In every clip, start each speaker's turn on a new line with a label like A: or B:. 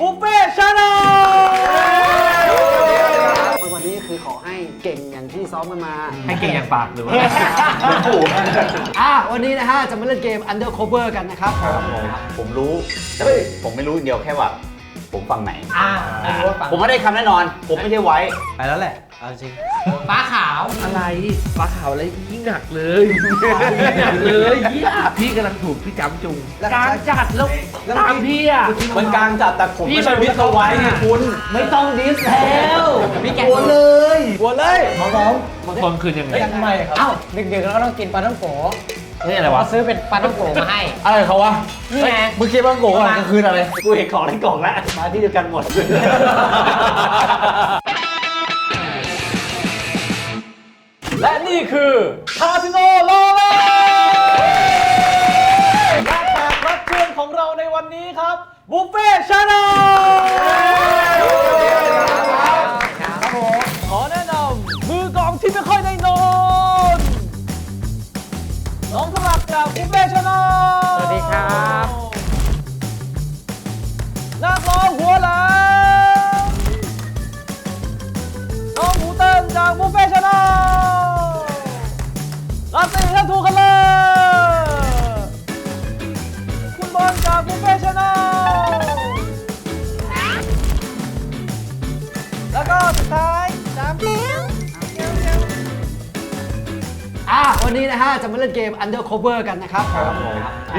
A: บุฟเฟ่ชาแนล
B: วันนี้คือขอให้เก่งอย่างที่ซ้อมกันมา
A: ให้เก่งอย่างปากหรือว่า
B: อะวันนี้นะฮะจะมาเล่นเกม Undercover กันนะครับ
C: ผมรู้แต่ผมไม่รู้อย่างเดียวแค่ว่า ผมฟังไหน
A: อ่าไม่รู้ว่าฟัง
C: ผมไม่ได้คำแน่นอน ผมไม่ใช่ไว้
A: ไปแล้วแหละเอาจริง
D: ฟ้าขาว
A: อะไรปลาขาวอะไรยิ่งหนักเลยยิ่งหนักเลยเหี้ยพี่กำลังถูกพี่จำจุง
B: แล้ว
A: กลางจัดแล้ว
B: แล้ว
A: ตามพี่อะ
C: มันกลางจัดแต่ผม
A: พี่
C: ไม่ใช่
A: มัน
C: วิศวะไงคุณ
A: ไม่ต้องดิสแล้ว
D: พี่แก
C: กลัวเลยกลัวเลย
A: คนคืนยังไง
D: ทำไมครับ เอ้าดึกๆเราก็ต้องกินปลาท่องโก
A: นี่อะไรวะ
D: เขาซื้อเป็นปลาท่องโกมาให้
C: อะไรเขาวะ
D: นี่ไง
C: เมื่อกี้บ้างโกะกลางคืนอะไร กูเห็นของในกล่องแล้ว มาที่เดียวกันหมด และนี่คือคาสิโนโลเลและแขกรับเชิญของเราในวันนี้ครับบุฟเฟ่ชาแนล
D: วั
C: นนี้นะ
B: ฮะจะมาเล่นเกม Undercover กันนะครับ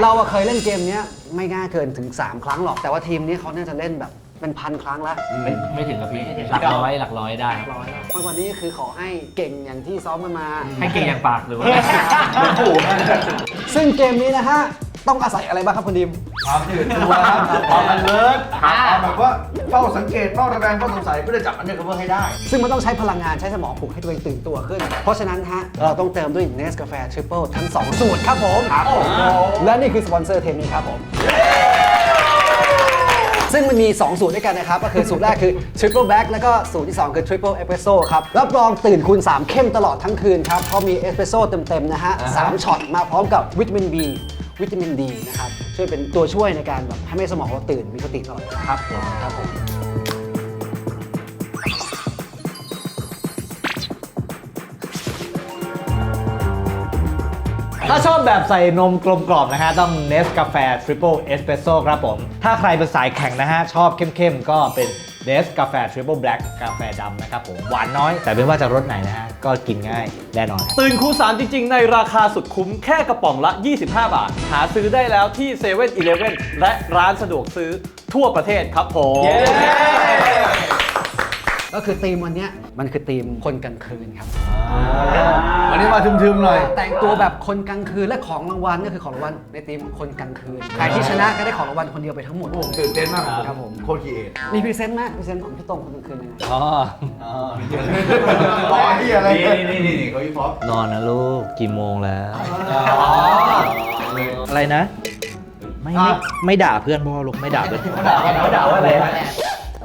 B: เราอะเคยเล่นเกมเนี้ยไม่ง่ายเกินถึง 3 ครั้งหรอกแต่ว่าทีมนี้เขาน่าจะเล่นแบบเป็นพันครั้งแล้ว
A: ไม่ไม่ถึงกับพี่หลักร้อยหลักร้อยได้
B: ร้อยแล้ววันนี้คือขอให้เก่งอย่างที่ซ้อมกันมา
A: ให้เก่งอย่างปากหรือว่า
B: ซึ่งเกมนี้นะฮะต้องอาศัยอะไรบ้างครับคุณดิม
E: ความตื่นตัวครับความมันเลิศความแบบว่าเฝ้าสังเกตเฝ้าระแวงเฝ้าสงสัยเพื่อจะจับอันเนี้ยเพื่อให้ได้
B: ซึ่งมันต้องใช้พลังงานใช้สมองปลุกให้ตัวเองตื่นตัวขึ้น เพราะฉะนั้นฮะเราต้องเติมด้วยเนสกาแฟทริปเปิลทั้ง 2 สูตรครับผม และนี่คือสปอนเซอร์เทมนี้ครับผมซึ่งมันมี 2 สูตรด้วยกันนะครับ ก็คือสูตรแรกคือ Triple Black แล้วก็สูตรที่ 2 คือ Triple Espresso ครับ รับรองตื่นคูณ 3 เข้มตลอดทั้งคืนครับ เพราะมีเอสเปรสโซ่เต็ม ๆ นะฮะสามช็อตมาพร้อมกับวิตามิน B วิตามินดีนะครับช่วยเป็นตัวช่วยในการแบบให้ไม่สมองเราตื่นมีสติตลอดครับครับผม
F: ถ้าชอบแบบใส่นมกลมกล่อมนะฮะ ต้อง n e s กาแฟ Triple Espresso ครับผม ถ้าใครเป็นสายแข็งนะฮะ ชอบเข้มๆ ก็เป็น เดสกาแฟทริปเปิลแบล็กาแฟดำนะครับผมหวานน้อย แต่ไม่ว่าจะรสไหนนะฮะ ก็กินง่ายแน่นอน
C: ตื่นคูสารจริง ๆ ในราคาสุดคุ้มแค่กระป๋องละ 25 บาท หาซื้อได้แล้วที่7 e เ e ่ e อและร้านสะดวกซื้อทั่วประเทศครับผม
B: ก็คือธีมวันเนี้ยมันคือธีมคนกลางคืนครับ
E: วันนี้มาทึมๆหน่อย
B: แต่งตัวแบบคนกลางคืนและของรางวัลก็คือของรางวัลในธีมคนกลางคืน ใครที่ชนะก็ได้ของรางวัลคนเดียวไปทั้งหมด
E: ผมตื่นเต้นมาก
B: ครับผม
E: โคตรคีเอท
B: มีพรีเซนต์ไหมพรีเซนต์ของพี่ตรงคนกลางคืนยังไง
F: อ๋อ
E: อ๋อที่อะไร
C: นี่นี่นี่นี่เขาวิเคราะห์
F: นอนนะลูกกี่โมงแล้วอะไรนะ ไม่ไม่ไม่ด่าเพื่อนพ่อลูกไม่ด่าเพื่อน
E: เขาด่าว่าเขาด่าว่าอะไร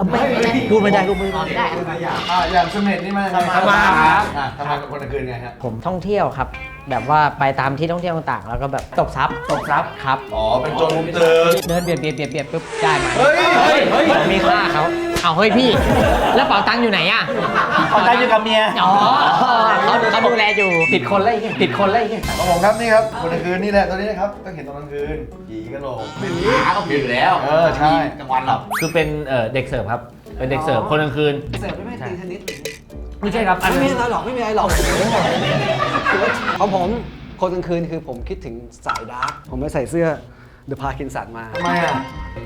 E: นะ
F: ไม่พูดไม่ได้พูดไม่ได้
D: ได้
E: อ่าอย่างเสม็ดนี่มันยังไง
A: ทำไมครับ
E: อะทำไมกับคนกลางคืนไงฮะ
D: ผมท่องเที่ยวครับ แบบว่าไปตามที่ท่องเที่ยวต่างๆ แล้วก็แบบตบซับตบซับครับ
E: อ๋อเป็นโจรมุมตึก
D: เดินเบียดเบียดเบียดเบียดปุ๊บได้มา
E: เฮ้ยเฮ้ยเฮ้ย
D: มีค่าเขา เอาเฮ้ยพี่ แล้วเป๋าตังค์อยู่ไหนอะ
F: เอาใจอยู่กับเมีย
D: อ๋อเขาเขาดูแลอยู่ผิดคนเลยผิดคนเลย
E: ของผมครับนี่ครับคนกลางคืนนี่แหละตัวนี้นะครับต้องเห็นตอนกลางคืนผีกระโหลก
C: ก็ผิดอยู่แล้ว
E: เออใช่
C: กลางวันหรอก
A: คือเป็นเอ่อเด็กเสิร์ฟครับเป็นเด็กเสิร์ฟคนกลางคืน
B: เสิร์ฟได้ไหมตีเทนนิส
A: ไม่ใช่ครับอัน
B: ไม่
A: นั้
B: มี
A: น
B: อะไรหรอกไม่มีอะไรหรอกของผมคนกลางคืนคือผมคิดถึงสายดาร์กผมไปใส่เสื้อ เดอะพาคินสันมา
E: ทำไมอะ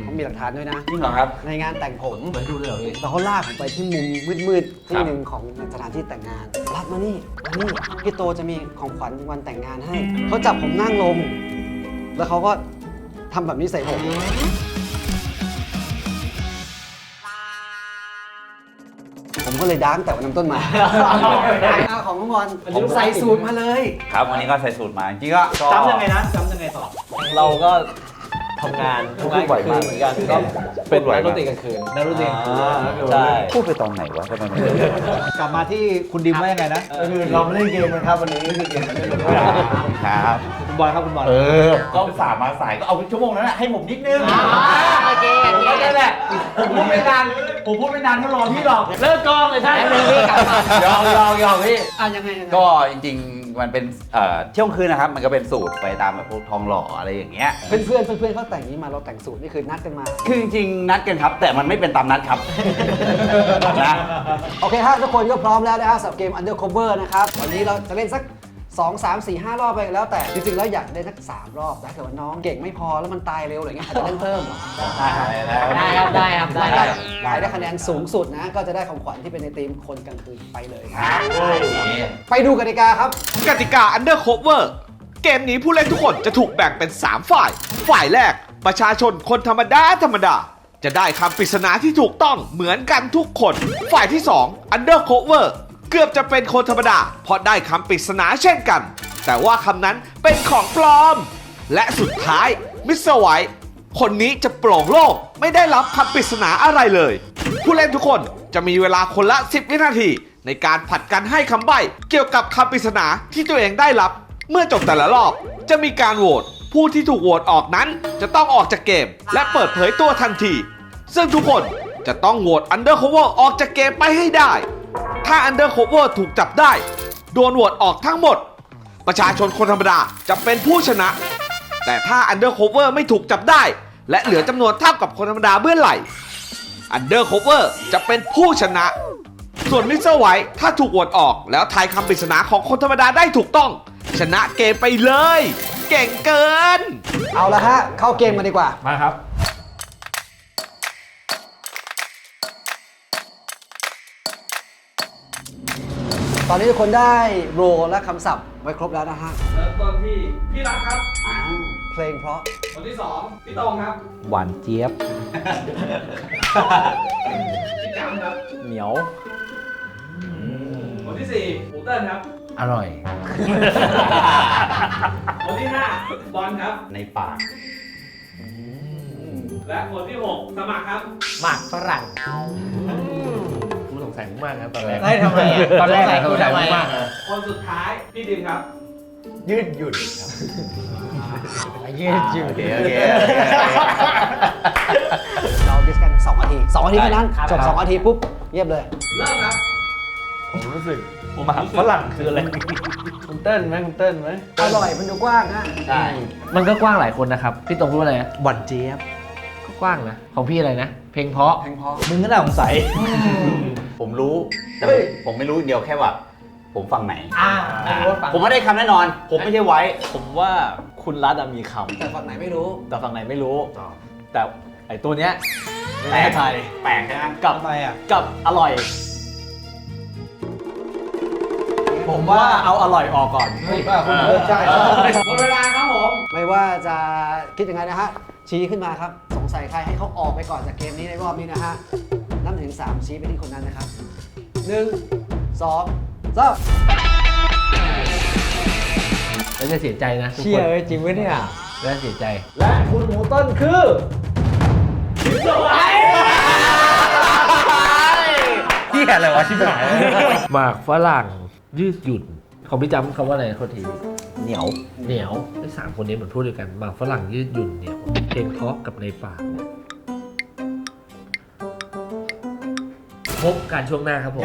B: ผมมีหลักฐานด้วยนะ
C: จริงเหรอครับ
B: ในงานแต่งผม
A: ไปดูเลยเหรอพี่
B: แล้วเขาลากผมไปที่มุมมืดๆที่หนึ่งของสถานที่แต่งงานรับมานี่มานี่พี่โตจะมีของขวัญวันแต่งงานให้ เขาจับผมนั่งลง แล้วเขาก็ทำแบบนี้ใส่ผม ผมก็เลยดังแต่วันน้ำต้นมา เอาของน้องบอลใส่สูตรมาเลย
C: ครับวันนี้ก็ใส่สูตรมาจริงๆก็
F: จำยังไงนะจำยังไงต่อ เราก็ ทำงานทุกๆบ่อยมากเหมือนกันก็เป็นนักดนตรีกลางคืนนักดนตรีกลางคืนใช่
C: พูดไปตอนไหนวะทำไมไม่รู้
F: กลับมาที่คุณดิมว่ายังไงนะ
E: ก็คือเราไม่เล่นเกมกันครับวันนี้นี่คือเกมไม่เล่น
C: ครับ
E: เคุ
G: ณบอลครับคุณบอล
H: เออก็อุตสาห์มาสายก็เอาชั่วโมงนั้นแหละให้ผมนิดนึง
D: อ๋อโอเคโอเค
H: นั่นแหละผมพูดไม่นานผมพูดไม่นานถ้ารอพี่หรอก
G: เลิกกองเลยท่าน
D: แล้วมึงรีบกลับมา
H: ยอมยอมยอมพี่
B: อะยังไงยังไง
H: ก็จริงๆ มันเป็นเอ่อเที่ยงคืนนะครับ มันก็เป็นสูตรไปตามแบบพวกทองหล่ออะไรอย่างเงี้ย
B: เพื่อนเพื่อนๆเพื่อนๆเขาแต่งนี้มาเราแต่งสูตรนี่คือนัดกันมา
H: คือจริงๆนัดกันครับ แต่มันไม่เป็นตามนัดครับ นะ
B: โอเคฮะทุกคนก็พร้อมแล้วนะฮะสำหรับเกม Undercover นะครับ วันนี้เราจะเล่นสัก 2 3 4 5 รอบไปแล้วแต่จริงๆแล้วอยากได้สัก3รอบแต่ถ้าเกิดว่าน้องเก่งไม่พอแล้วมันตายเร็วอะไรเงี้ยอาจจะเล่นเพิ่มได้ครับ
D: ได้ครับได้ครับได้ครับ
B: ใครได้คะแนนสูงสุดนะ ก็จะได้ของขวัญที่เป็นในทีมคนกลางคืนไปเลยครับ ไปดูกติกาครับ
I: กติกา Undercover เกมนี้ผู้เล่นทุกคนจะถูกแบ่งเป็น 3 ฝ่าย ฝ่ายแรกประชาชนคนธรรมดาธรรมดา จะได้คำปริศนาที่ถูกต้องเหมือนกันทุกคน ฝ่ายที่ 2 Undercover เกือบจะเป็นคนธรรมดาเพราะได้คำปริศนาเช่นกัน แต่ว่าคำนั้นเป็นของปลอม และสุดท้ายมิสเตอร์ไวท์คนนี้จะโปร่งโล่งไม่ได้รับคำปริศนาอะไรเลย ผู้เล่นทุกคนจะมีเวลาคนละ 10 วินาที ในการผัดกันให้คำใบ้เกี่ยวกับคำปริศนาที่ตัวเองได้รับ เมื่อจบแต่ละรอบ จะมีการโหวตผู้ที่ถูกโหวตออกนั้น จะต้องออกจากเกม และเปิดเผยตัวทันที ซึ่งทุกคนจะต้องโหวต Undercover ออกจากเกมไปให้ได้ ถ้า Undercover ถูกจับได้ โดนโหวตออกทั้งหมด ประชาชนคนธรรมดาจะเป็นผู้ชนะ แต่ถ้า Undercover ไม่ถูกจับได้ และเหลือจำนวนเท่ากับคนธรรมดาเมื่อไหร่ Undercover จะเป็นผู้ชนะ ส่วนมิสเตอร์ไวท์ถ้าถูกโหวตออกแล้วทายคำปริศนาของคนธรรมดาได้ถูกต้อง ชนะเกมไปเลย เก่งเกิน
B: เอาละฮะ เข้าเกมกันดีกว่า
G: มาครับ
B: ตอนนี้ทุกคนได้โรลและคำศัพท์ไว้ครบแล้วนะฮะ
G: เริ่มต้นที่พี่รักครับ
B: อ้าวเพลงเพราะ
G: คนที่สองพี่ตรงครับ
F: หวานเจี๊ยบ
G: พี่จำครับ
F: เหนียว
G: คนที่สี่หมูเติ้ลครับ
A: อร่อย
G: คนที่ห้าบอลครับ
H: ในปาก
G: และคนที่หกสมัครครับ
D: หมากฝรั่ง
A: กูสง สัยมึงมากนะตอนแรก
D: ได้ทำไมอะ
A: ตอนแรก
D: สงสัย
A: สงสัย
D: ทำไม
A: มึง
D: อะ
A: มากนะ
G: คนสุดท้ายพี่ดิมครับ
H: ยืดหยุ่นครับ
D: ยืดยื
H: โอ
D: ด
H: เคโอเค
B: เราดิสกัน2นาที2นาทีเท่านั้น
D: ครับ
B: จบ2นาทีปุ๊บเงียบเลย
G: เริ่มครับ ผมรู้สึกผมหาฝรั่งคืออะไรคุณเติ้ลไหมคุณเติ้ลไหม
B: อร่อยมันดูกว้างนะ
H: ใช่
A: มันก็กว้างหลายคนนะครับ พี่ตรงพูดว่าอะไรนะ
F: หวานเจี๊ยบ
A: ก็กว้างนะ ของพี่อะไรนะ เพลงเพราะ
B: เพลงเพราะ
F: มึงก็น่าสงสัย
H: ผมรู้แต่ผมไม่รู้อย่างเดียวแค่ว่า ผมฟังไหน
D: อ่าไม่รู้ว่าฟัง
H: ผมไม่ได้คำแน่นอน ผมไม่ใช่ไว้
G: ผมว่าคุณรัฐอะมีค
B: แต่ฝั่งไหนไม่รู้ำ
G: แต่ฝั่งไหนไม่รู้ แต่ไอตัวเนี้ยไม่แน่ใจ
H: แปลกใช่ไหม
G: กับ
F: ทำไมอะ
G: กับอร่อย ผมว่าเอาอร่อยออกก่อน
H: ใช่
G: หมดเวลาครับผม
B: ไม่ว่าจะคิดยังไงนะฮะ ชี้ขึ้นมาครับ สงสัยใครให้เขาออกไปก่อนจากเกมนี้ในรอบนี้นะฮะนับถึง 3 ชี้ไปที่คนนั้นนะครับ 1 2 3
A: แล้วจะเสียใจนะทุก
D: เชี่
A: ค
D: ย
A: น
D: เอ้ยจริงไหมเนี่ย
A: แล้วจะเสียใจ
G: และคุณหมูต้นคือพิศวาย
A: ที่อะไรวะชิบหาย หมากฝรั่งยืดหยุ่น ของพี่จำคำว่าอะไรโทษที
F: เหนียว
A: เหนียวไอ้สามคนนี้เหมือนพูดด้วยกันหมากฝรั่งยืดหยุ่นเหนียวเพลงเพราะกับในปากเนี่ยพบการช่วงหน้าครับผม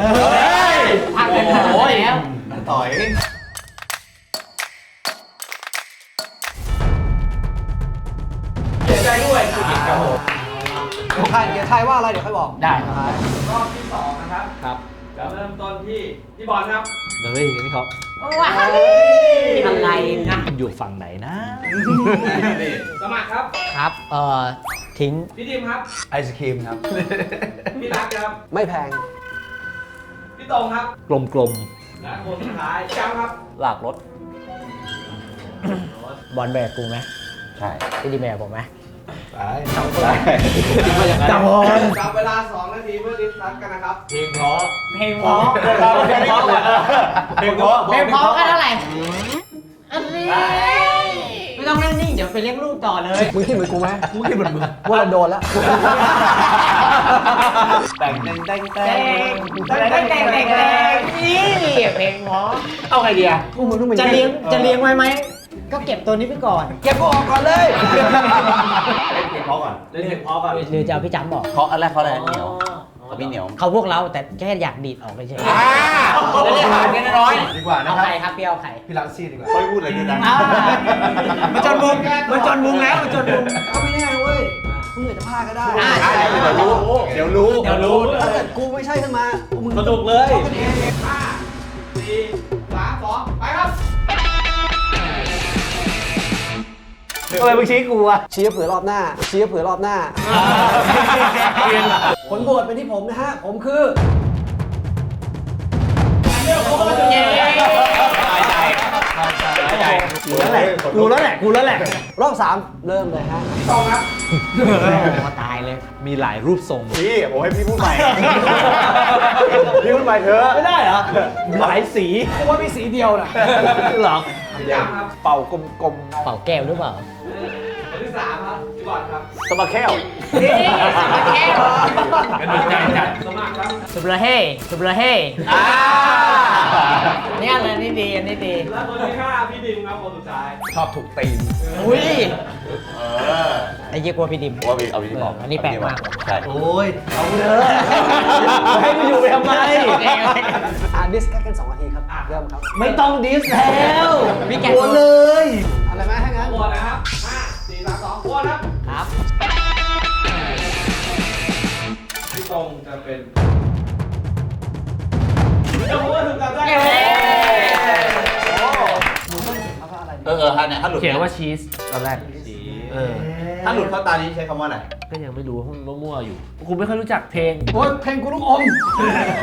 D: พักเป็นขนาดนั้นแล้ว
H: ต่อย
G: เสียใจด้วยครับ
B: เดี๋ยวทายเดี๋ยวทายว่าอะไรเดี๋ยวค่อยบอก
D: ได้
B: ทาย
G: รอบที่สองนะครับ
F: ครับ
G: จะเริ่มต้นที่พี่บอลครับ
F: เฮ้ยนี่เขา
D: ว้ายอะไรนะ
F: อยู่ฝั่งไหนนะ
G: สมัครครับ
D: ครับเอ่อทิ้ง
G: พี่ดิมครับ
H: ไอศครีมครับ
G: พี่รักครับ
B: ไม่แพง
G: พี่ตรงครับ
F: กลมกลม
G: และคนสุดท้ายพี่จำครับ
F: ๆหลากรถ
D: บอลแบกกูไหม
H: ใช่
D: พี่ดีแบกผมไหม
G: จับจับเวลา 2 นาทีเพื่อดิสคัสกันนะครับ
F: เพลงเพราะ
D: เพลงเพราะ
F: เพลงเพราะเพลงเพราะ
D: เพลงเพราะก็เท่าไหร่อันนี้ไม่ต้องนั่งนิ่งเดี๋ยวไปเรียกลูกต่อเลย
B: มึงคิดเหมือนกูไหมกูคิดเหมือนมึงว่าเราโดนแล้ว
H: แต่งแต่งแต่งแต่
D: แต่
H: ง
D: งแต่งแต่งแต่งแต่งนี่เพลงเพราะ
A: เอาไงดีอะ
B: กูเหมือนมึง
D: จะเลี้ยงจะเลี้ยงไว้ไหม ก็เก็บตัวนี้ไปก่อน
B: เก็บก็ออกก่อนเลย
C: เล่นเพลงเพราะก่อนเล่นเพลงเพราะก่อน
D: หรือจะเอาพี่จำบอก
H: เพราะอันแรกเขาอะไรเหนียวพี่เหนียว
D: เขาพวกเราแต่แค่อยากดีดออกไปเฉย
H: อ่าจะได้หารกันน้อย
E: ดีกว่านะ
D: เอา
E: ครับ
D: ใครครับพี่เอาใคร
E: พี่ลังซี่ดีกว่า
C: ค่อยพูดอะไรกันนะ
D: อ่า
C: มันจนมุมมันจนมุมแล้วมันจนมุม
B: ก็ไม่แน่เว้ยมึงอาจจะพลาดก็ได้
D: อ่า
C: ใช่ เดี๋ยวรู้ เดี๋ยวรู้ เดี๋ยวรู้
B: ถ้าเกิดกูไม่ใช่ขึ้นมาพวกมึง
C: สนุกเลย
F: ทำไมมึงชี้กูอะ
B: เชียร์เผื่อรอบหน้าเชียร์เผื่อรอบหน้า ผลโหวตเป็นที่ผมนะฮะ ผมคือ
F: กูแล้วแหละกูแล้วแหละกูแล้วแหละ
B: รอบสามเริ่มเลยฮะ
D: ต้อ้ตายเลย
F: มีหลายรูปทรง
C: พี่ผมให้พี่พูดใหม่พี่พูดใหม่เถอะ
F: ไม่ได้เหรอ หลายสี
B: กูว่ามีสีเดียวน่ะ
F: หรอ
C: เป่ากลมๆ
D: เป่าแก้วหรือเปล่า
C: ๆสมาแค้ว
A: เป็นดวงใจจัด
D: สุบระเฮ่สุบระเฮ่เนี่ยอันนี้ดีอันนี้ดี
C: แล้วคนที่ห้าพี่ดิมครับคนสุดท้าย
E: ชอบถูกตีน
D: อุ้ยไอ้ยี่กลัวพี่ดิม
H: ว่าพี่เอาพี่บอก
D: อันนี้แปลกมาก
H: ใช่
E: โอ้ย
F: เอาเถอะให้กูอยู่ไปทำไม
B: อ่านดิสแค่กัน2นาทีครับเริ่มครับ
F: ไม่ต้องดิสแล้ว
D: พี่แก
F: กลัวเลย
B: อะไรไหมถ้างั้น
C: โหวตนะ
D: ครับ
C: พี่ตรงจะเป็นเจ้าหัวถูกจับได้
H: เออเออฮะเนี่ยถ้าหลุด
A: เขียนว่าชีสตอนแรก เออ
H: ถ้าหลุดเข้าตานี้ใช้คำว่าไหน
A: ก็ยังไม่รู้มั่วๆอยู่กูไม่ค่อยรู้จักเพลง
B: โอ้ยเพลงกูลูกอม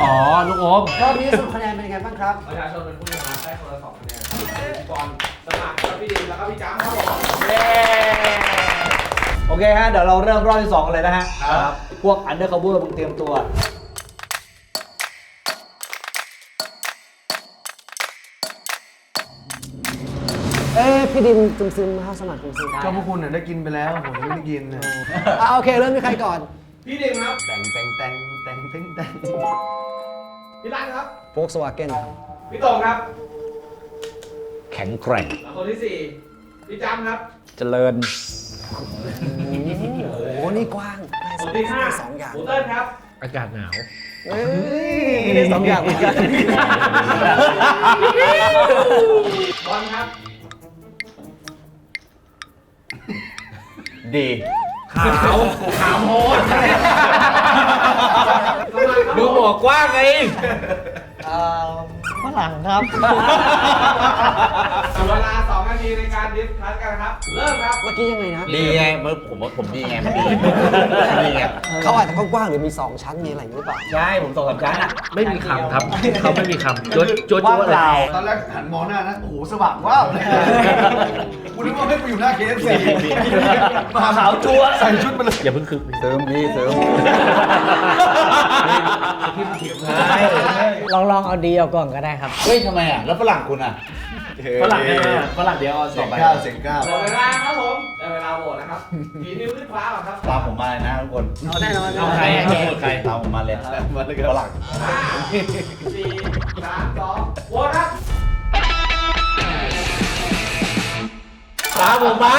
A: อ๋อ ลูกอม
B: รอบนี้สรุปคะแนนเป็นยังไงบ้างครับ
C: ประชาชนเป็นผู้ชนะได้คนละสองคะแนนก่อนสมัครกับพี่ดิมแล้วก็พี่จ้ำครับผม
F: โอเคฮะ เดี๋ยวเราเริ่มรอบที่2กันเลยนะฮะ ครับ พวก undercover มึงเตรียมตัว
B: เอ้ยพี่ดิมซึมซึมๆเข้าสมัครซึมซึม
E: ก็พวกคุณน่ะได้กินไปแล้วผมยังไม่ได้กินนะ
B: อะโอเคเริ่มที่ใครก่อน
C: พี่ดิมครับ
E: แต่งแต่งแต่งแต่งแต่งแต่ง
C: พี่รันครับ
B: โฟกสวาเกน
C: พี่ตรงครับ
F: แข็งแกร่ง
C: แล้วคนที่สี่พี่จ้ำครับ
F: เจริญ
B: โอ้โหนี่กว้าง ได้
C: คนที่ห้า
B: สองอย่าง
C: หมูเติ้ลครับ
A: อากาศหนาว
B: เอ้ยได้สองอย่างเหมือนกัน
C: บอลครับ
H: ดี
A: ขาวขาวโหด
C: สมัครครับ
A: ดูหัวกว้างไง
D: ฝรั่งครับ
C: เวลาสองนาทีในการดิสคัสกันครับ เริ่มครับ
B: เมื่อกี้ยังไงนะ
H: ดีไงเมื่อผมว่าผมดีไงมันดีดีไง
B: เขาอาจจะกว้างๆหรือมี 2 ชั้นมีอะไรอย่างนี้หรือเปล่า
H: ใช่ผมสองสามชั้นอะ
A: ไม่มีคำครับ เขาไม่มีคำจดจด
F: ว่างเปล่า
E: ตอนแรกหันมองหน้านะโอ้โหสว่างว้าวเลยกูนึกว่าให้กูอยู่หน้า KFC มาขาวจัวใส่ชุดมาเลย
A: อย่าเพิ่งคึก
H: เสริมดีเสริม
D: ลองลองเอาดีเอาก่อนก็ได้ครับ
H: เฮ้ยทำไมอะ แล้วฝรั่งคุณอะ
A: ฝรั่งได้ไหมฝรั่งเดี๋ยวเอาส
E: เสี
A: อยง
E: ง
A: ไป
E: เก้าเสียงเก้า
C: หมดเวลาครับผมได้เวลาโหวตนะครับผีนิ้วขึ้นฟ้าก่อนครับ
H: ตามผมมาเลยนะทุกคน
B: เอาแน่นอน
A: เอาใครอะโหวตใคร
H: ตามผมมาเลยมาเลยฝรั่ง
C: ห้าสี่สามสองโหวตครับ
F: ตามผมมา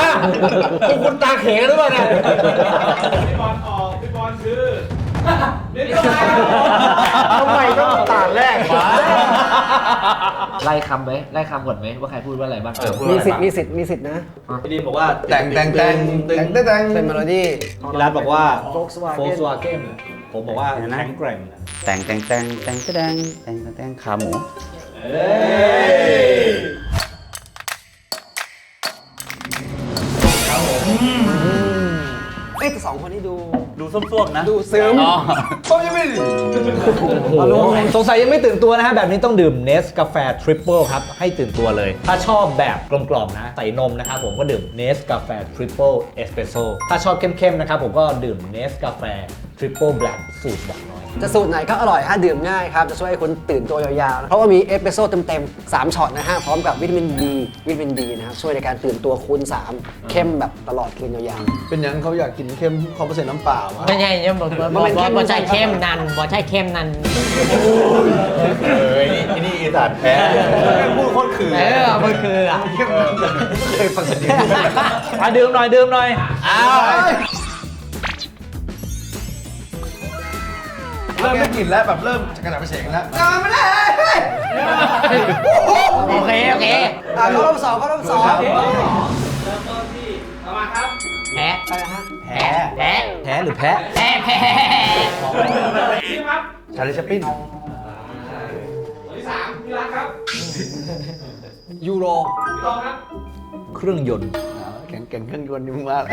F: พวกคุณตาเขหรือเปล่าเนี่ย
C: พี่บอลออกพี่บอลคือ นี่ก็ได้ครับผม
F: ทำไมต้องตาแรกวะ
A: ไล่คำไหมไล่คำก่อนไหมว่าใครพูดว่าอะไรบ้าง
H: เออพูด
B: มี
H: อะไร
B: สิทธิ์
H: บ้าง
B: มีสิทธิ์มีสิทธิ์นะ
C: พี่ดิมบอกว่า
E: แต่งแต่งแต่งแต่งแต่งแต่ง
B: เป็นเมโลดี้
F: พี่รัฐบอกว่า
B: Volkswagen
F: Volkswagen ผมบอกว่า
H: เห็นไหม
F: แข็งแกร่ง
H: แต่งแต่งแต่งแต่งแต่งแต่งแต่งแต่งขาหมู
B: เอ้ยแต่สองคนนี้ดู
H: ดูส้มๆนะ
B: ดูซึม
H: อ๋อ
E: ผมยังไม่ได้
F: โอ้โหสงสัยยังไม่ตื่นตัวนะฮะ แบบนี้ต้องดื่มเนสกาแฟทริปเปิลครับ ให้ตื่นตัวเลย ถ้าชอบแบบกลมๆนะ ใส่นมนะครับผมก็ดื่มเนสกาแฟทริปเปิลเอสเปรสโซถ้าชอบเข้มๆนะครับผมก็ดื่มเนสกาแฟ Triple Black สูตรหวานน้อย
B: จะสูตรไหนก็อร่อยฮะดื่มง่ายครับ จะช่วยให้คุณตื่นตัวยาวๆเพราะว่ามีเอสเปรสโซ่เต็มๆ 3ช็อตนะฮะพร้อมกับวิตามินดีวิตามินดีนะครับช่วยในการตื่นตัวคูณ 3 เข้มแบบตลอดคืนยาว
E: เป็นยังเขาอยากกินเข้มเขาเปอร์เซ็นต์น้ำเปล่าอะ
D: ไม่ใช่เนี่ยบอกบอกว่าบ่ใช่เข้มนันบ่ใช่เข้มนัน
H: เอ้ยนี่นี่อีสานแท้พูดโคตรคือ
D: เออมันคืออะ
E: เคยฟังเสียง
F: อะดื่มหน่อยดื่มหน่อย
E: เริ่มได้กลิ่นแล้วแบบเริ่มจะกระดาษไปเสียงแล้ว
D: โอเคโอเค
B: ๆอะเข้ารอบสองเข้ารอบสอง
D: แพ้
B: อะไรนะฮะ
D: แพ้แพ้
F: แพ้หรือแพ้
D: แพ้แพ้
E: ชาลิชปิ้น
B: ยูโร
F: เครื่องยนต์
E: แข่งแข่งเครื่องยนต์นี่มึงมาแล้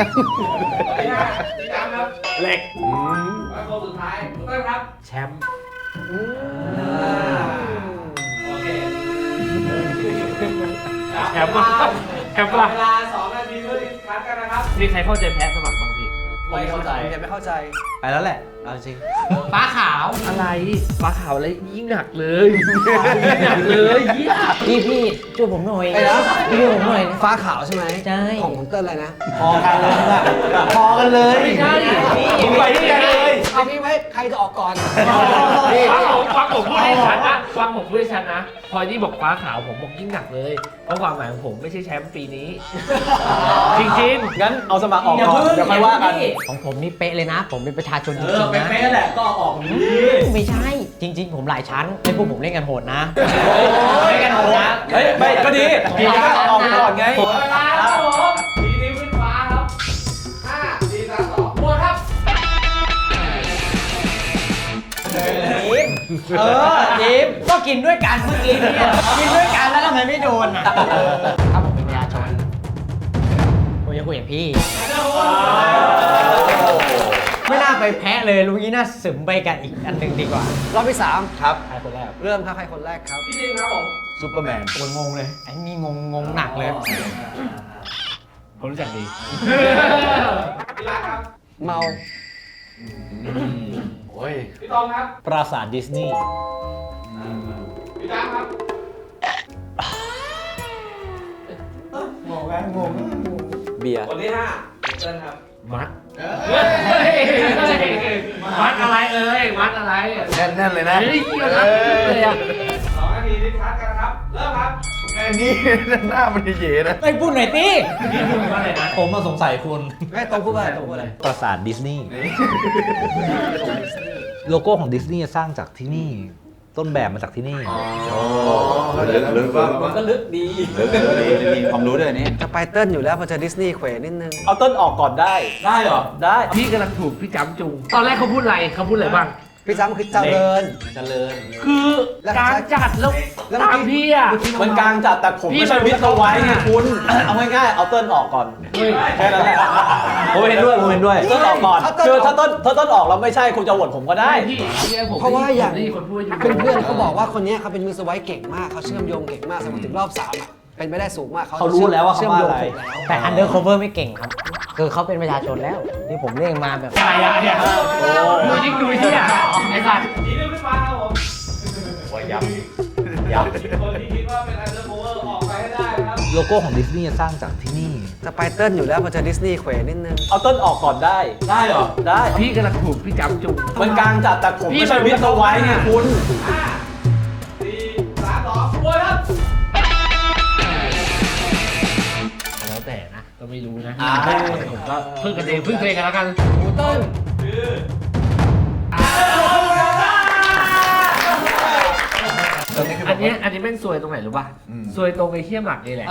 E: ว
A: แชมป์แชมป์ปะแชมป์ปะเวลาสองนาทีเพื่อคัดกันนะครับมีใครเข้าใจแพ้สมัครบ้างพี่
B: ไม่เข้าใจไม่เข้าใจ
F: ไปแล้วแหละ เอาจริง
D: ฟ้าขาว
A: อะไรฟ้าขาวอะไรยิ่งหนักเลยยิ่งหนักเลยเหี้ย
D: พี่พี่ช่วยผมหน่อย
B: ไอ้นะ
D: พี่ช่วยผมหน่อยนะ
B: ฟ้าขาวใช่ไหม
D: ใช่
B: ของคุณเติ้ลอะไรนะ
F: พอกันเลยอะพอกันเลย
A: ไม่ใช่
F: มึงไปด้วยกันเลย
B: เอาพี่ไว้ใครจะออกก่อน
A: ฟังผมฟังผมพูดให้ชัดนะฟังผมพูดให้ชัดนะ พอนี่บอกฟ้าขาวผมบอกยิ่งหนักเลย เพราะความหมายของผมไม่ใช่แชมป์ปีนี้ จริง
C: งั้นเอาสมัครออกก่อนเดี๋ยวค่อยว่ากัน
D: ของผมนี่เป๊ะเลยนะ ผมเป็นประชาชนจ
C: เอ
D: ริ
C: อง
D: ๆนะ
C: เป๊ะๆแหละก็ออกนี้
D: ไม่ใช่ จริง ๆ ผมหลายชั้นให้พวกผมเล่นกันโหดนะเล่นกันโหดนะ
C: เฮ้ยไม่ก็ดีดีก็ออกก่อนไง
A: ๆ เอ
D: อจิมก็กินด้วยกันเมื่อกี้เนี่ยกินด้วยกันแล้วทำไมไม่โดนอะถ้าผมเป็นประชาชนผมจะคุยกับพี่ ไม่น่าไปแพ้เลยลุงนี้น่าสึมไปกันอีกอันหนึ่งดีกว่า
B: รอบที่สาม
E: ครับ
D: ใครคนแรก
B: เริ่มครับใครคนแรกครับ
A: พี่จริงครับผม
E: ซูเปอร์แมน
D: โอ้ยงงเลยไอ้นี่งงงงหนักเลย
A: ผมรู้จักดี
B: เมา
E: โอ้ย
A: พี่ตองครับ
F: ปราสาทดิสนีย์
A: พี่จ้าครับ
F: เบียร์
A: คนที่ห้าเติ้ลครับมัดมัดอะไรเอ้ยมัดอะไร
E: แน่นๆเลยนะ
A: เฮ้ยเกี่ยวนะเลยอะสองนาทีที่คัดกันนะครับ เริ่มครับ
E: ไอ้นี่หน้ามันเย่ๆนะ
D: ไอ้พูดหน่อยสิ
A: พี่พูดว่าอะไรนะ
F: ผมมาสงสัยคุณ
B: ไม่ตรงพูดว่าอะไรตรงพูดอะไร
F: ปราสาทดิสนีย์โลโก้ของดิสนีย์สร้างจากที่นี่ ต้นแบบมาจากที่นี่
H: ลึกลึก
C: ก็ลึกดี
H: มีความรู้ด้วยนี่
B: จะไปเติ้ลอยู่แล้วพอเจอดิสนีย์เขวนิดนึง
C: เอาต้นออกก่อนได้ ได้เหรอ ได้
A: พี่กำลังถูกพี่จำจุง ตอนแรกเขาพูดอะไรเขาพูดอะไรบ้าง
B: พี่ซ้ำคือเจริญ
C: เจริญ
A: คือการจัดแล้ว
B: แล้ว
A: ตามพี่อะ
C: มันกลางจัดแต่ผม
A: พี่
C: ไม่ใช่
A: มัน
C: วิศวะไงคุณ เอาง่ายๆเอาต้นออกก่อนแค่นั้นแหละ
F: ผมเห็นด้วยผมเห็นด้วย
C: ต้นออกก่อน
B: ถ้าต้น
C: คือถ้าต้นถ้าต้นออกแล้วไม่ใช่คุณจะโหวตผมก็ได้
A: พี่พี่ผม
B: เพราะว่าอย่าง
A: นี่คนพูดอยู่
B: เพื่อนๆเขาบอกว่าคนเนี้ยเขาเป็นมือสไวท์เก่งมากเขาเชื่อมโยงเก่งมากสมมติถึงรอบสามอะ เป็นไปได้สูงมาก
F: เขารู้แล้วว่าเขา
B: เชื่อม
F: ว่า
B: โยง
F: อะไร
B: ถูกแล้ว
D: แต่ undercover ไม่เก่งครับ คือเขาเป็นประชาชนแล้วนี่ผมเรียกมาแบบ
A: อะไรอะเนี่ยดูยิ่งดูที่อะไอ้สัตว์
H: ว่ายับ
F: โลโก้ของดิสนีย์สร้างจากที่นี่
B: จะไปเติ้ลอยู่แล้วพอเจอดิสนีย์เขวนิดนึง
C: เอาต้นออกก่อนได้ได้เหรอได้
A: พี่กำลังถูกพี่จำจุง
C: มันกลางจัดแต่ผม
A: พี่
C: ไม่ใช่
A: มัน
C: วิศวะไงคุณ
A: แต่นะก็ไม่รู้นะผมก็เพิ่งกันเองเพิ่งเคยกันแล้วกันต้นอั นเนี้ยอันนี้แม่งซวยตรงไหนรู้ป่ะซวยตรงไอ้เทียหมักนี่แหละ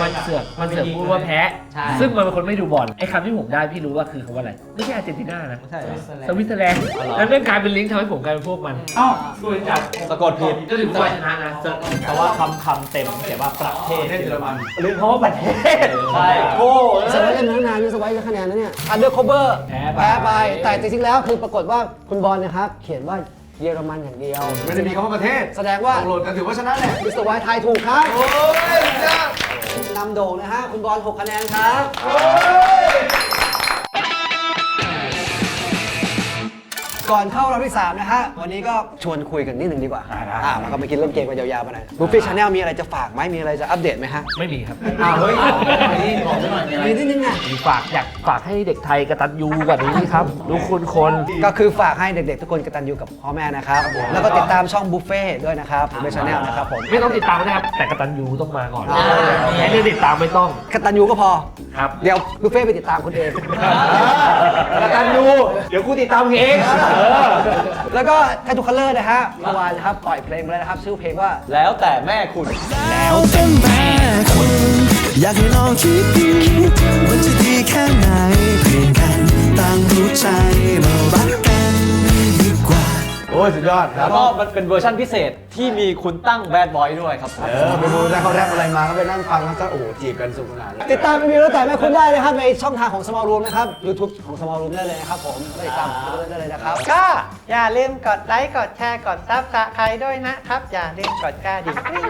A: มันเสือกมันเสือกพูดว่าแพ้
D: ใช่
A: ซึ่งมันเป็นคนไม่ดูบอลไอ้คำที่ผมได้พี่รู้ว่าคือคำว่าอะไรไม่ใช่อาร์เจนตินานะ
F: ใช่เหรอ
A: สวิตเซอร์แลนด์แล้วเรื่องกลายเป็นลิงก์ทำให้ผมกลายเป็นพวกมันอ้าวซวยจัด
F: สะกดผิด
A: ก็ถึงซวยชนะนะ
F: แต่ว่าคำคำเต็มเขียนว่าประเทศ
E: ประเทศเยอรมัน
F: หรือเพราะว่าประเทศ
C: ใช่โก้
B: สไวท์เล่นมาตั้งนานมีสไวท์คะแนนนะเนี่ย undercover
A: แพ้ไป
B: แพ้ไป แต่จริงๆแล้วคือปรากฏว่าคุณบอลนะครับ เขียนว่า เยอรมันอย่างเดียว
E: ไม่ได้มีคำว่าประเทศ
B: แสดงว่า
E: ตกหล่นกันถือว่าชนะแหละ
B: มิสเตอร์ไวท์ทายถูกครับ
E: โอ้ยจ้านำ
B: โด่งนะฮะ คุณบอล6คะแนนครับ ก่อนเข้ารอบที่ 3 นะฮะ วันนี้ก็ชวนคุยกันนิดหนึ่งดีกว่า อ่ามาก็ไปกินเล่นเกมกันยาวๆไปหน่อยบุฟเฟ่ชาแนลมีอะไรจะฝากไหมมีอะไรจะอัปเดตไหมฮะ
A: ไม่มีครับ
B: อ้าวเฮ้ย
H: บอกหน่อยมีอะไร
B: มีนิดนึงอะ
A: มีฝากอยากฝากให้เด็กไทยกตัญญูกว่านี้ครับรู้คุณคน
B: ก็คือฝากให้เด็กๆ ทุกคนกตัญญูกับพ่อแม่นะครับ แล้วก็ติดตามช่องบุฟเฟ่ด้วยนะครับบุฟเฟ่ชาแนลนะครับผม
A: ไม่ต้องติดตามก็ได้ครับ แต่กตัญญูต้องมาก่อนให้เรื่องติดตามไม่ต้อง
B: กตัญญูก็พอ
A: ครับ
B: เดี๋ยวบุฟเฟ่ไปติดตามคุณเอง
F: กตันยูเดี๋ยวกูติดตามเอง
B: แล้วก็แททูคัลเลอร์นะฮะเมื่อวานนะครับปล่อยเพลงไปแล้วนะครับชื่อเพลงว่า
C: แล้วแต่แม่คุณ
J: แล้วแต่แม่คุณอยากให้ลองคิดดูมันจะดีแค่ไหนเปลี่ยนกันต่างรู้ใจมารักกันดีกว่า
F: โอ้ยสุดยอด
C: แล้วก็มันเป็นเวอร์ชันพิเศษที่มีคุณตั้งแบดบอยด้วยครับ
B: เออไปดูนะเขาแรปอะไรมาก็ไปนั่งฟังแล้วก็โอ้โหจีบกันสนุกสนานติดตามรีวิวแล้วแต่แม่คุณได้นะครับ ในช่องทางของ Small Room นะครับ YouTube ของ Small Room ได้เลยนะครับผมไปติดตามได้เลยนะครับ
D: ก็อย่าลืมกดไลค์ กดแชร์ กดซับสไครต์ด้วยนะครับ อย่าลืมกดกระดิ่งกริ๊ง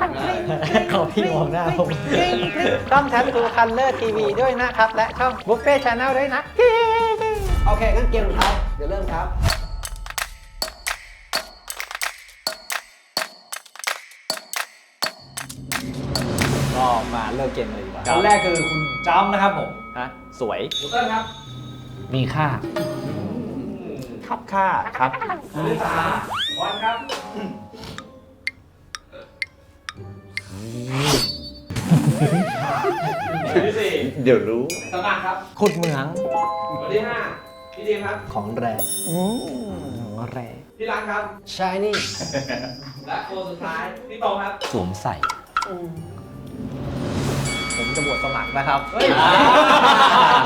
D: กริ๊งขอพี่มองหน้าผมกริ๊งกริ๊งช่องแททูคัลเลอร์ทีวีด้วยนะครับ และช่องบุฟเฟ่ชาแนลด้วยนะ
B: โอเคงั้นเกมสุดท้ายเดี๋ยวเริ่มครับ
C: เลิกเกมเลยดีกว่า
F: คนแรกคือคุณจ้ำนะครับผม
C: ฮะสวย
A: มีค่า
F: ครับค่าครับ
H: เดี๋ยวรู้
A: สมัครครับ
D: ขุดเหมือง
A: คนที่ห้าพี่ดีมครับ
B: ของแร
D: ของแร
A: พี่รักครับ
B: Shiny
A: และคนสุดท้ายพี่โตครับ
C: สวมใส่ผมจะบวช สมัครนะครับ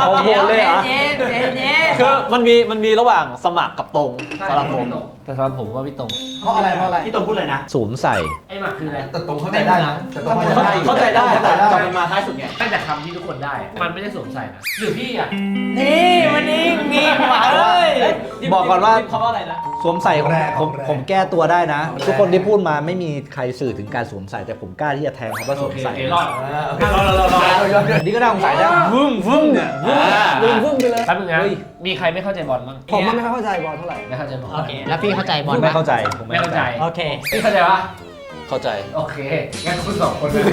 D: ผมโหวตเลยเหรอ
C: เย็นเย็น คือมันมีมันมีระหว่างสมัครกับตรงสำหรับผม
A: แต่สำหรับผมว่าพี่ตรง
B: เพราะอะไรเพราะอะไร
F: พี่ตรงพูดเลยนะ
C: สวมใส่
A: ไอ้หมักคืออะไร
E: แต่ตรงเข้าใจได้นะแต่ตรงเข้าใจได้
C: เข้าใจได้แต่แต่มันมาท้ายสุดไง
A: ตั้งแต่คำที่ทุกคนได้ มันไม่ได้สวมใส่นะหรือพี่อะ
D: นี่วันนี้มีหมาเลย
F: บอกก่อนว่า
C: คำว่าอะไรนะ
F: สวมใส่ผมผมผมแก้ตัวได้นะ ทุกคนที่พูดมาไม่มีใครสื่อถึงการสวมใส่แต่ผมกล้าที่จะแทงคำว่าสวมใส่
A: รอด
F: อันนี้ก็น่าสงสัยนะวึ่มวึ่มเนี่ยวึ่ม
B: ลืมวึ่งไปเลย
A: แป๊บนึงนะมีใครไม่เข้าใจบอลบ้าง
B: ผมมันไม่ค่อยเข้าใจบอลเท่าไหร่
A: ไม่เข้าใจบอล
D: โอเคแล้วพี่เข้าใจบอล
F: ไม่เข้าใจผม
A: ไม่เข้าใจ
D: โอเค
A: พี่เข้าใจปะ
C: เข้าใจ
A: โอเค งั้นคุณสองคนเลย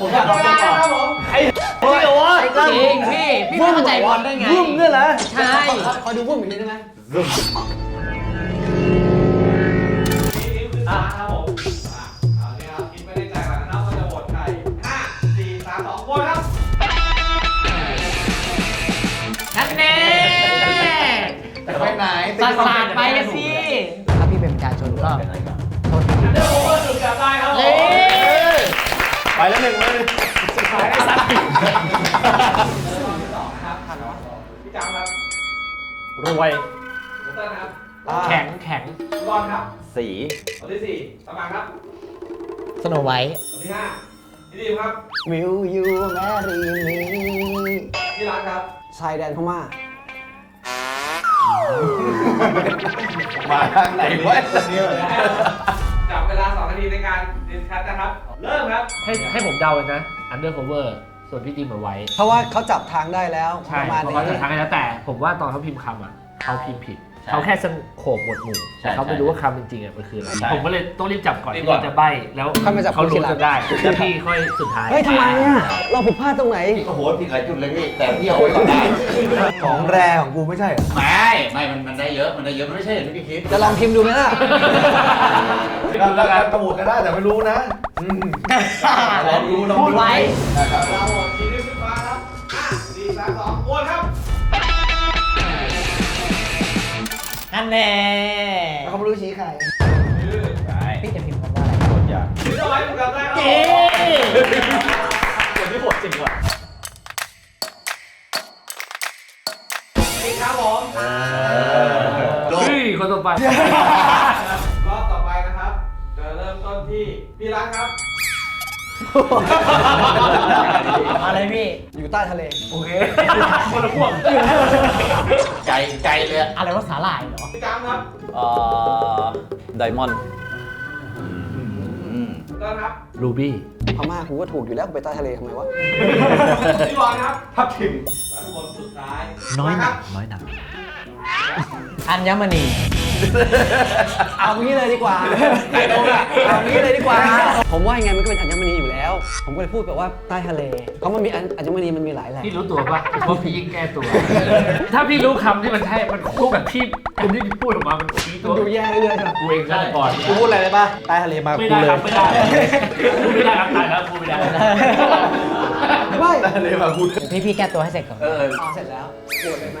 C: ผมอยากลองก่อน
F: ไอ้เดี๋ยววะ
D: จริงพี่พี่ไม่เข้าใจบอลได้ไง
F: วึ่มเนี่ยนะ
D: ใช่
B: ขอดูวึ่งอีกนิดได้ไหม
A: ทีมคือสามครับผมอะ ไป
E: ไหน
D: สาดสาดไปนะสิถ้าพี่เป็นประชาชนก็โทษที
A: เดี๋ยวผมว่าถูกจับได้ครับผม
D: เย้
H: ไปแล้วหนึ่งเลย
A: สุดท้ายได้สัตว์พี่จำครับ
C: รวย
A: คุณเติ้ลครับแข็งแข็งคุณบอลครับ
C: สี
A: คนที่สี่สมัครครับ
D: สโนไวท์
A: คนที่ห้าพี่ดีมครับ
B: วิวยูแมรี่มี
A: พี่รักครับ
B: ชายแดนพม่า
H: มาทางไหนวะเนี่ย
A: จับเวลา2นาทีในการดิสคัทนะครับ เริ่มครับ ให้ให้ผมเดาเลยนะ Undercover ส่วนพี่ดีมมาไว้
B: เพราะว่าเขาจับทางได้แล้ว
A: ใช่
B: ประมาณ
A: เพราะ
B: นี้
A: เขาจะทางให้แล้วแต่ ผมว่าตอนเขาพิมพ์คำอะเขาพิมพ์ผิด
H: ใช่
A: เขาแค่สโขบหมวดหมู่
H: ใช่
A: แต่เขาไม่รู้ว่าคำจริงๆอะมันคืออะไร
H: ใช่
A: ผมก็เลยต้องรีบจับก่อน
H: รีบ
A: ที่
H: ก่อน
A: มันจะใบ้แล้ว
B: ค่อยมาจับ
A: เขา
B: คนที
A: รู้
B: หลัง
A: จนได้แล้วพี่ค่อยสุดท้าย
B: เฮ้ยทำไมอะเราผิดพลาดตรงไหน
H: พี่ก็โหดพี่หลายจุดเลยพี่แต่พี่เอาไว้ก่อนได้
F: ของแรของกูไม่ใช่เหรอ
H: ไม่ไม่มันมันได้เยอะมันได้เยอะมันไม่ใช่อย่างที่พี่คิด
B: จะลองพิมพ์ดูไหมล่ะ
E: เราเรากระบุกกันได้แต่ไม่รู้นะ ลองดูลอง
D: พูด
E: ดู
D: ไว้
A: นะครับ นั่
D: นแน่
B: เขาไม่รู้ชี้ใคร
D: พี่จะพิมพ์คำว่าอะไร
A: ชื่อเอาไว้ถูกจับได้ครับ
D: เย้
C: คนที่โหดจริงว่ะ
A: นี่ครับผมเฮ้ยคนต่อไปรอบต่อไปนะครับ จะเริ่มต้นที่พี่รักครับ
D: อะไรพี่
B: อยู่ใต้ทะเล
A: โอเคคนละพวก
H: ไกลไกลเลยอะ
D: อะไรว่าสาหร่ายเหรอ
A: พี่จามครับ
C: เอ่อไดมอนด์
H: อืม
A: ต้นครับรูบี้
B: พม่ากูก็ถูกอยู่แล้วกูไปใต้ทะเลทำไมวะ
A: พี่บอลครับ
E: ทับทิม
A: และทุกค
C: คนสุดท้าย
F: น้อยหนักน้อยหนัก
D: อัญมณี
B: เอางี้เลยดีกว่าเอางี้เลยดีกว่า ผมว่ายังไงมันก็เป็นอัญมณีอยู่แล้ว ผมก็เลยพูดแบบว่าใต้ทะเล เพราะมันมีอัญอัญมณีมันมีหลายแหล่ง
A: พี่รู้ตัวปะว่าพี่ยิ่งแก้ตัว ถ้าพี่รู้คำที่มันใช่ มันพูดแบบพี่คนที่พูดออกมา มันชี้
B: มั
A: ตั
B: น
A: ว
B: ดูแย่เรื่อยๆใช่ไหม
A: กูเองซะก่อน
F: กูพูดอะไรได้ปะใต้ทะเลมา
A: ไม่
F: กู
A: ได้
F: เล
A: ครั
F: ย
A: บไม่ได้พูดไม่ได้ครับตายแล้วพูดไม่ได้
B: ไม่
E: ทะเลมาพูด
D: พี่พี่แก้ตัวให้เสร็จก่อน
B: เอาเสร็จแล้วบวชเลยไหม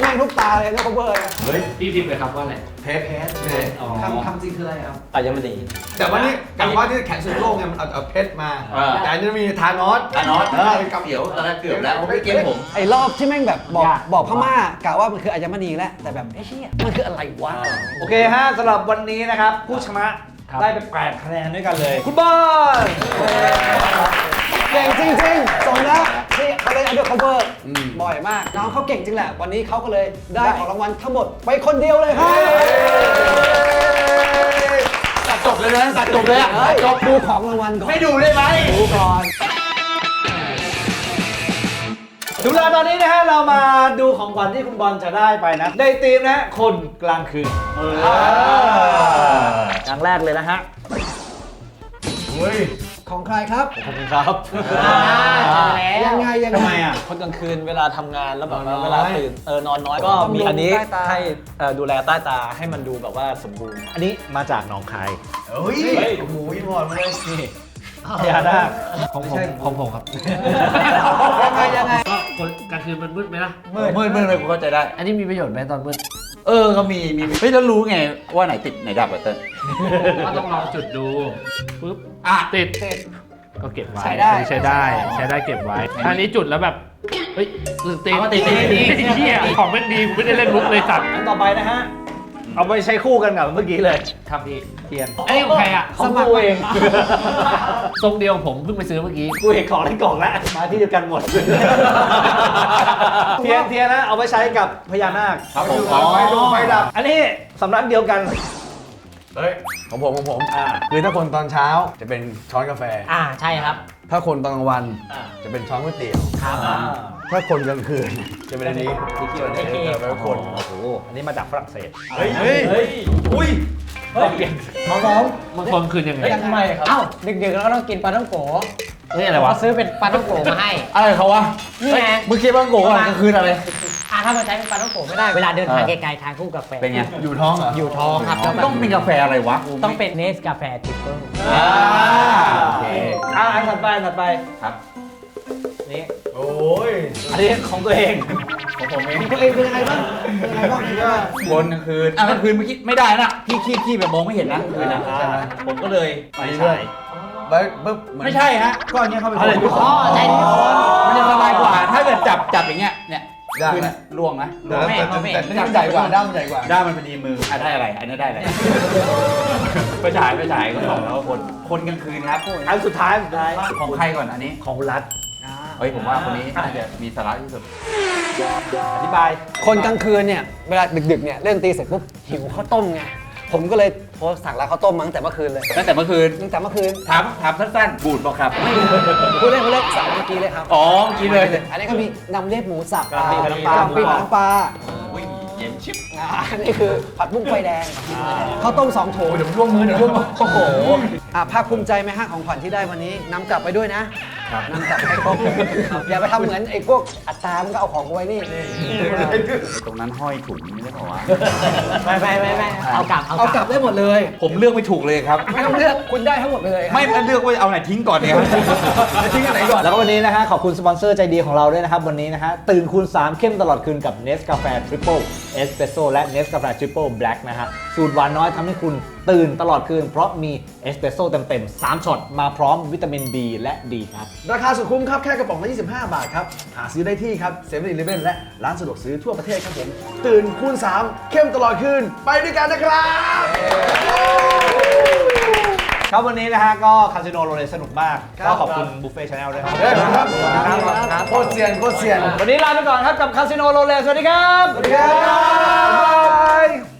B: แม่งทุกตาเลยนะคอเวอร์
A: พี่พิมพ์เลยครับว่าอะไร
E: เพชรเพชรเพชร
B: คำคำจริงคืออะไรครับ
C: อัญมณี
E: แต่ว่านี่แต่ว่าที่แข่งสุดโลกไงมันเอาเอาเพชรมา แต่อันนี้มีทานอส
H: ทานอส
E: เออเป็นกับ
H: เดี๋ยวตอนแรกเกือบแล้วเพราะไม่เกมผม
B: ไอ้รอบที่แม่งแบบบอกบอกพม่ากะว่ามันคืออัญมณีแล้วแต่แบบไอ้เชี่ยมันคืออะไรวะ
F: โอเคฮะสำหรับวันนี้นะครับผู้ชนะได้ไป8คะแนนด้วยกันเลย คุณบอล
B: เก่งจริงๆสมแล้วที่เขาเล่นอันเดอร์คอเวอร์บ่อยมากน้องเขาเก่งจริงแหละ วันนี้เขาก็เลยได้ของรางวัลทั้งหมดไปคนเดียวเลยครับ
H: ตัดจบเลยนะตัดจบเลยอะ
B: เฮ้ยดูของรางวัลก่อน
H: ไม่ดูได้ไหม
B: ดูก่อน
F: ถึงเวลาตอนนี้นะฮะเรามาดูของขวัญที่คุณบอลจะได้ไปนะ ในทีมนะคนกลางคืนอย่างแรกเลยนะฮะ
B: ของใครครับ
F: ขอบคุณครับ
B: ยังไงยัง
F: ทำ
B: ไง
F: ไมอะ
C: คนกลางคืนเวลาทำงานแล้วแบบว่า
E: น้อย
C: เวลาตื่นเออนอนน้อยก็มีอันนี้
B: ใต้ตา
C: ให้เอ่อดูแลใต้ตาให้มันดูแบบว่าสมบูรณ์
F: อันนี้มาจากหนองคาย
E: เฮ้ยโอ้โหอินพอร์ตมาเลย
F: นี่พญานาค
A: ของผมของผมครับ
B: ยังไงยังไง
A: ก็คนกลางคืนมันมืดไหมล่ะ
H: มืดมืดมืดเลยกูเข้าใจได้
A: อันนี้มีประโยชน์ไหมตอนมืด
H: เออก็มีมีเฮ้ยแล้วรู้ไงว่าไหนติดไหนดับอะเต้น
A: ก็ต้องลองจุดดูปุ๊บ
H: อะ
A: ติด
B: ติด
A: ก็เก็บไว้
B: ใช้ได้
A: ใช้ได้ใช้ได้เก็บไว้ อันนี้จุดแล้วแบบเฮ้ยติด
H: เอามาติดติดติด
A: ดีเหี้ยของไม่ดีกูไม่ได้เล่นมุกเลยสัตว์
F: อันต่อไปนะฮะ เอาไปใช้คู่กันกับเมื่อกี้เลย
A: ครับพี่
F: เทียน
A: อันนี้ของใครอะ
F: ของกูเอง
A: ทรงเดียวผมเพิ่งไปซื้อเมื่อกี้
F: กูเห็นของในกล่องแล้ว มาที่เดียวกันหมด เทียนเทียนนะ เอาไปใช้กับพญานาค
H: ครับผม
E: ไฟดูไฟดับ
F: อันนี้สำนักเดียวกัน
E: เฮ้ย ของผมของผม
F: อ่า
E: คือถ้าคนตอนเช้าจะเป็นช้อนกาแฟ
D: อ่าใช่ครับ
E: ถ้าคนตอนกลางวัน
F: อ่า
E: จะเป็นช้อนก๋วยเตี๋ยว
F: อ่า
E: ถ้าคนกลางคืนจะเป็นอันนี้ที่เกี่ยวกับ
D: ที่เกี่ยว
E: เออไว้คน
F: โอ้โหอันนี้มาจากฝรั่งเศส
E: เฮ้ยเฮ้ยอุ้ย
F: เฮ้ยเปลี่ยน
B: ของผม
A: บางคนคืนยังไง
C: ทำไมครับ
D: เอ้าดึกๆแล้วก็ต้องกินปลาท่องโก
A: เฮ้ยอะไรวะ
D: เขาซื้อเป็นปลาท่องโกมาให้
H: อะไรเขาวะ
D: นี่ไง
H: เมื่อกี้บ้างโกะกลางคืนอะไร
D: อ่าถ้ามันใช้เป็นปลาท่องโกไม่ได้เวลาเดินทางไกลๆทานคู่กาแฟ
H: เป็นไง
E: อยู่ท้องเหรอ
D: อยู่ท้องครับแล้วแบบ
H: ต้องเป็นกาแฟอะไรวะ
D: ต้องเป็นเนสกาแฟทริปเปิล
H: อ่าโอเค
F: อ่าอันถัดไปอันถัดไป
H: ครับ
F: นี่
E: โอ้ย
F: อันนี้ของตัวเอง
H: ของผมเอง
B: ตัวเองเป็นยังไงบ้างเป็นยังไงบ้างพี่ว่า
H: บนกลางคืนอะกลางคืนเมื่อกี้ไม่ได้นะพี่ขี้ขี้แบบมองไม่เห็นนะกลางคืนนะ
F: อ่า
H: ผมก็เลย
F: ไปใช่
E: ไว้ปึ๊บเหอน
H: ไม่ใช่ฮะ
E: ก้อนเนี้ยเข้าไป
F: อะไร
E: คน
F: ทุกคน
D: อ๋อใช่ที่คน
H: มันจะสบายกว่า ถ้าเกิดจับจับอย่างเงี้ยเนี่ย
E: ยาก
H: คืน
E: นะ
H: ล่วงนะ
E: แต่แต่แต่แต่ด้ามใหญ่กว่าด้ามใหญ่กว่า
H: ด้ามมันพอดีมืออะได้อะไรอันนี้ได้อะไรไปฉายไปฉายก็บอกแล้วว่าคนคนกลางคืนครับ
F: อันสุดท้ายสุดท้าย
H: ของใครก่อนอันนี้
F: ของคุณรัฐ
H: เฮ้ยผมว่าคนนี้น่าจะมีสาระที่สุด
F: อธิบาย
B: คนกลางคืนเนี่ยเวลาดึกๆเนี่ยเล่นดนตรีเสร็จปุ๊บหิวข้าวต้มไงผมก็เลยโทรสั่งร้านข้าวต้มมาตั้งแต่เมื่อคืนเลย
H: ตั้งแต่เมื่อคืน
B: ตั้งแต่เมื่อคืน
H: ถามถามสั้นๆ บูดบอกครับ
B: พูดเล่นพูดเล่นสั่งเมื่อกี้เลยครับ
H: อ๋อเมื่อกี้เลย
B: อันนี้ก็มีนำเลียบหมูสับ
F: กะปิผัดน้ำปลา
B: กะปิผัดน้ำปลา
H: อุ้ยเย็นชิบ
B: อ่าอันนี้คือผัดบุ้งไฟแดงข้าวต้มสองโถ
E: เดี๋ยวร่วมมือเดี๋ยวร่วมมือ
B: โอ้โหอะภาคภูมิใจไหมฮะของขวัญที่ได้วันนี้นำกลับไปด้วยนะ นำกลับให้ครบอย่าไปทำเหมือนไอ้พวกอัตรามันก็เอาของไว้นี่
H: ตรงนั้นห้อยถุงไม่ได้บอกว่า
D: ไม่ไม่ไม่ไม่เอากลับ
B: เอา
D: เอา
B: ก
D: ก
B: ลั
D: ลั
B: บบได้หมดเลย
H: ผมเลือกไม่ถูกเลยครับ
B: ไม่ต้องเลือกคุณได้ทั้งหมดไปเลยครับ
H: ไม่ไม่เลือกว่าเอาไหนทิ้งก่อนเนี่ยครับจะทิ้งอันไหนก่อน
F: แล้วก็วันนี้นะฮะขอบคุณสปอนเซอร์ใจดีของเราด้วยนะครับวันนี้นะฮะตื่นคูณ3เข้มตลอดคืนกับ n e s c a f e Triple Espresso และ n e s c a f e Triple Black นะฮะสูตรหวานน้อยทำให้คุณ ตื่นตลอดคืน เพราะมีเอสเปรสโซ่เต็มๆ 3ช็อตมาพร้อมวิตามิน B และ D ครับ
E: ราคาสุดคุ้มครับ แค่กระป๋องละ 25 บาทครับ หาซื้อได้ที่ครับเซเว่นอีเลฟเว่นและร้านสะดวกซื้อทั่วประเทศครับผม ตื่นคูณ 3 เข้มตลอดคืน ไปด้วยกันนะครับ
F: ครับวันนี้นะฮะก็คาสิโนโรเลสนุกมากก็ขอบคุณบุฟเฟ่ชาแนลด้วยครับ
E: โคตรเซียนโคตรเซียน
F: วันนี้ลาไปก่อนครับกับคาสิโนโรเลสวัสดีครับ
E: สวัสดีครับ